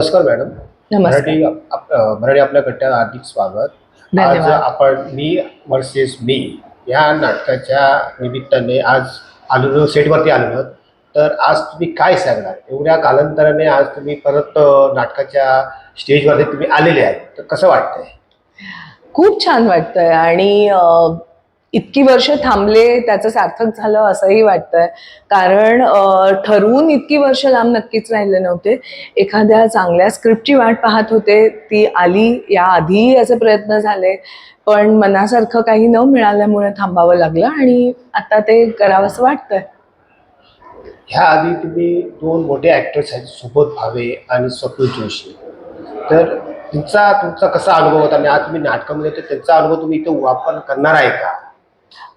नमस्कार मॅडम. नमस्कार. मराठी आप- अ, मराठी आपल्या गट्ट्यात हार्दिक स्वागत. आज धन्यवाद. आपण मी वर्सेस मी या नाटकाच्या निमित्ताने आज आलेलो सेटवरती आलेलो. तर आज तुम्ही काय सांगणार? एवढ्या कालांतराने आज तुम्ही परत अ, नाटकाच्या स्टेजवरती तुम्ही आलेले आहेत. तर कसं वाटतंय? खूप छान वाटतंय आणि अं, इतकी वर्ष थांबले त्याचं सार्थक झालं असंही वाटतंय. कारण ठरवून इतकी वर्ष लांब नक्कीच राहिले नव्हते. एखाद्या चांगल्या स्क्रिप्टची वाट पाहत होते ती आली या आधीही असे प्रयत्न झाले. पण मनासारखं काही न मिळाल्यामुळे थांबावं लागलं आणि आता ते करावंसं वाटतंय. ह्या आधी तुम्ही दोन मोठे ॲक्टर्स आहेत सुबोध भावे आणि स्वप्न जोशी. तर तुमचा तुमचा कसा अनुभव होता? आणि आज तुम्ही नाटकामध्ये तर त्यांचा अनुभव तुम्ही इथे वापर करणार आहे का?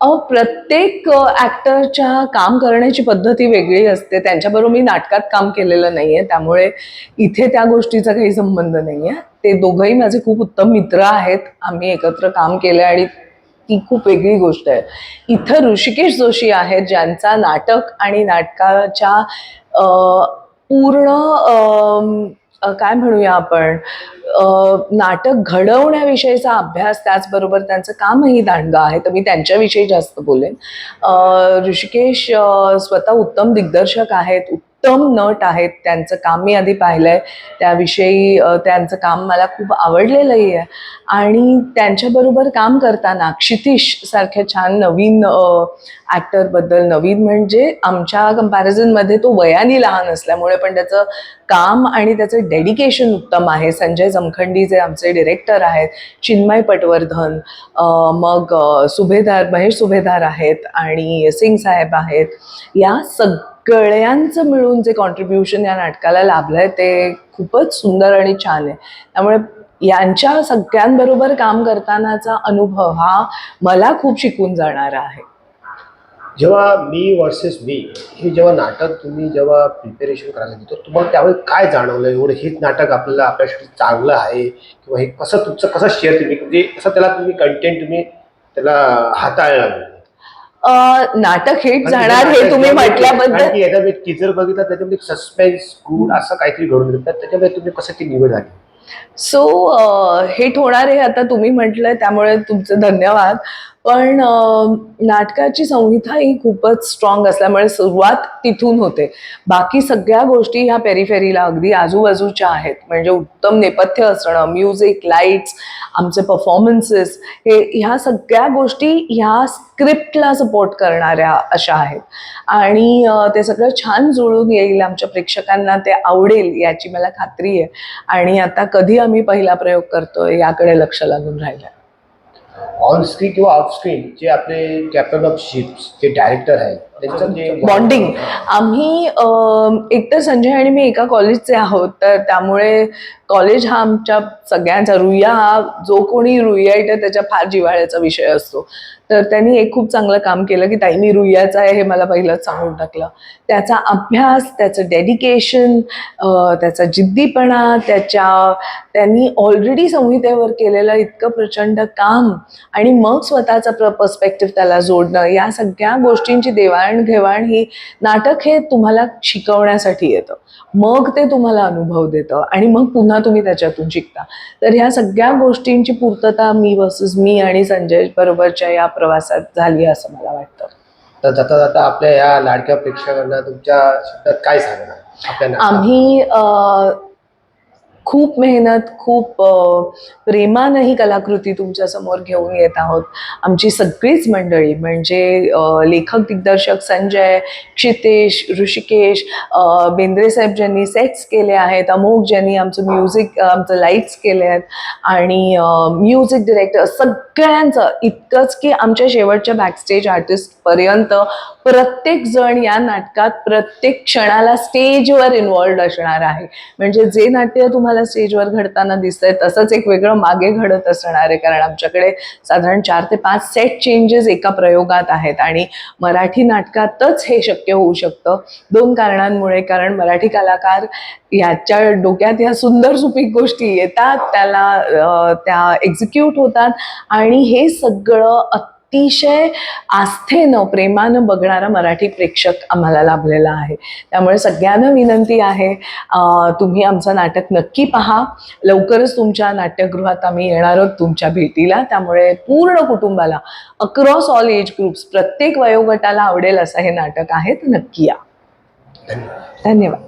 अहो प्रत्येक ॲक्टरच्या काम करण्याची पद्धती वेगळी असते. त्यांच्याबरोबर मी नाटकात काम केलेलं नाही आहे त्यामुळे इथे त्या गोष्टीचा काही संबंध नाही आहे ते दोघंही माझे खूप उत्तम मित्र आहेत. आम्ही एकत्र काम केलं आणि ती खूप वेगळी गोष्ट आहे. इथं ऋषिकेश जोशी आहेत ज्यांचा नाटक आणि नाटकाच्या पूर्ण काय म्हणूया आपण? नाटक घडवण्याविषयीचा अभ्यास त्याचबरोबर त्यांचं कामही दांडगं आहे तर मी त्यांच्याविषयी जास्त बोलेन. ऋषिकेश स्वतः उत्तम दिग्दर्शक आहेत. उत्तम नट आहेत. त्यांचं काम मी आधी पाहिलंय. त्याविषयी त्यांचं काम मला खूप आवडलेलंही आहे. आणि त्यांच्याबरोबर काम करताना क्षितिश सारख्या छान नवीन ॲक्टरबद्दल नवीन म्हणजे आमच्या कंपॅरिझनमध्ये तो वयाने लहान असल्यामुळे पण त्याचं काम आणि त्याचं डेडिकेशन उत्तम आहे. संजय जमखंडी जे आमचे डिरेक्टर आहेत चिन्मय पटवर्धन मग सुभेदार महेश सुभेदार आहेत आणि सिंग साहेब आहेत. या सग कळ्यांचं मिळून जे कॉन्ट्रीब्युशन या नाटकाला लाभलं आहे ते खूपच सुंदर आणि छान आहे. त्यामुळे यांच्या सगळ्यांबरोबर काम करतानाचा अनुभव हा मला खूप शिकून जाणारा आहे. जेव्हा मी वर्सेस मी हे जेव्हा नाटक तुम्ही जेव्हा प्रिपेरेशन करायला घेतो तुम्हाला त्यावेळी काय जाणवलं? एवढं हेच नाटक आपल्याला आपल्यासाठी चांगलं आहे? किंवा हे कसं तुमचं कसं शेअर तुम्ही म्हणजे कसं त्याला तुम्ही कंटेंट तुम्ही त्याला हाताळला? नाटक हिट जाणार हे तुम्ही म्हटल्याबद्दल याचा टीचर बघितला त्याच्यामध्ये सस्पेन्स गुड असं काहीतरी घडून येतं. तर त्याच्यामध्ये तुम्ही कसं ती निवड झाली? सो हिट होणार आहे आता तुम्ही म्हटलंय त्यामुळे तुमचे धन्यवाद. पण नाटकाची संहिता ही खूपच स्ट्रॉंग असल्यामुळे सुरुवात तिथून होते. बाकी सगळ्या गोष्टी ह्या पेरीफेरीला अगदी आजूबाजूच्या आहेत. म्हणजे उत्तम नेपथ्य असणं म्युझिक लाईट्स आमचे परफॉर्मन्सेस हे ह्या सगळ्या गोष्टी ह्या स्क्रिप्टला सपोर्ट करणाऱ्या अशा आहेत. आणि ते सगळं छान जुळून येईल आमच्या प्रेक्षकांना ते आवडेल याची मला खात्री आहे. आणि आता कधी आम्ही पहिला प्रयोग करतोय याकडे लक्ष लागून राहिलं ऑन स्क्रीन किंवा ऑफ स्क्रीन जे आपले कॅप्टन ऑफ शिप्स जे डायरेक्टर आहेत बॉन्डिंग. आम्ही एकतर संजय आणि मी एका कॉलेजचे आहोत तर त्यामुळे कॉलेज हा आमच्या सगळ्यांचा रुईया हा जो कोणी रुईया येतं त्याच्या फार जिव्हाळ्याचा विषय असतो. तर त्यांनी एक खूप चांगलं काम केलं की ताई मी रुईयाचं आहे हे मला पहिलंच सांगून टाकलं. त्याचा अभ्यास त्याचं डेडिकेशन त्याचा जिद्दीपणा त्याच्या त्यांनी ऑलरेडी संहितेवर केलेलं इतकं प्रचंड काम आणि मग स्वतःचा प्र पर्स्पेक्टिव्ह त्याला जोडणं या सगळ्या गोष्टींची देवाणघेवाण ही नाटक हे तुम्हाला शिकवण्यासाठी येतं. मग ते तुम्हाला अनुभव देतं आणि मग पुन्हा तुम्ही त्याच्यातून शिकता. तर ह्या सगळ्या गोष्टींची पूर्तता मी वर्सेस मी आणि संजय बरोबरच्या या प्रवासात झाली असं मला वाटतं. तर जाता जाता आपल्या या लाडक्या प्रेक्षकांना तुमच्या शब्दात काय सांगणार? आम्ही खूप मेहनत खूप प्रेमानं ही कलाकृती तुमच्यासमोर घेऊन येत आहोत. आमची सगळीच मंडळी म्हणजे लेखक दिग्दर्शक संजय क्षितेश ऋषिकेश बेंद्रेसाहेब बेंद्रे साहेब ज्यांनी सेट्स केले आहेत अमोक ज्यांनी आमचं म्युझिक आमचं लाईट्स केले आहेत आणि म्युझिक डिरेक्टर सगळ्यांचं इतकंच की आमच्या शेवटच्या बॅकस्टेज आर्टिस्टपर्यंत प्रत्येक जण या नाटकात प्रत्येक क्षणाला स्टेजवर इन्वॉल्ड असणार आहे. म्हणजे जे नाट्य तुम्हाला स्टेजवर घडताना दिसतंय तसंच एक वेगळं मागे घडत असणार आहे. कारण आमच्याकडे साधारण चार ते पाच सेट चेंजेस एका प्रयोगात आहेत आणि मराठी नाटकातच हे शक्य होऊ शकतं. दोन कारणांमुळे कारण मराठी कलाकार याच्या डोक्यात ह्या सुंदर सुपीक गोष्टी येतात त्याला त्या एक्झिक्यूट होतात आणि हे सगळं अतिशय आस्थेनं प्रेमानं बघणारा मराठी प्रेक्षक आम्हाला लाभलेला आहे. त्यामुळे सगळ्यांना विनंती आहे तुम्ही आमचं नाटक नक्की पहा. लवकरच तुमच्या नाट्यगृहात आम्ही येणार आहोत तुमच्या भेटीला. त्यामुळे पूर्ण कुटुंबाला अक्रॉस ऑल एज ग्रुप्स प्रत्येक वयोगटाला आवडेल असं हे नाटक आहे. तर नक्की या. धन्यवाद.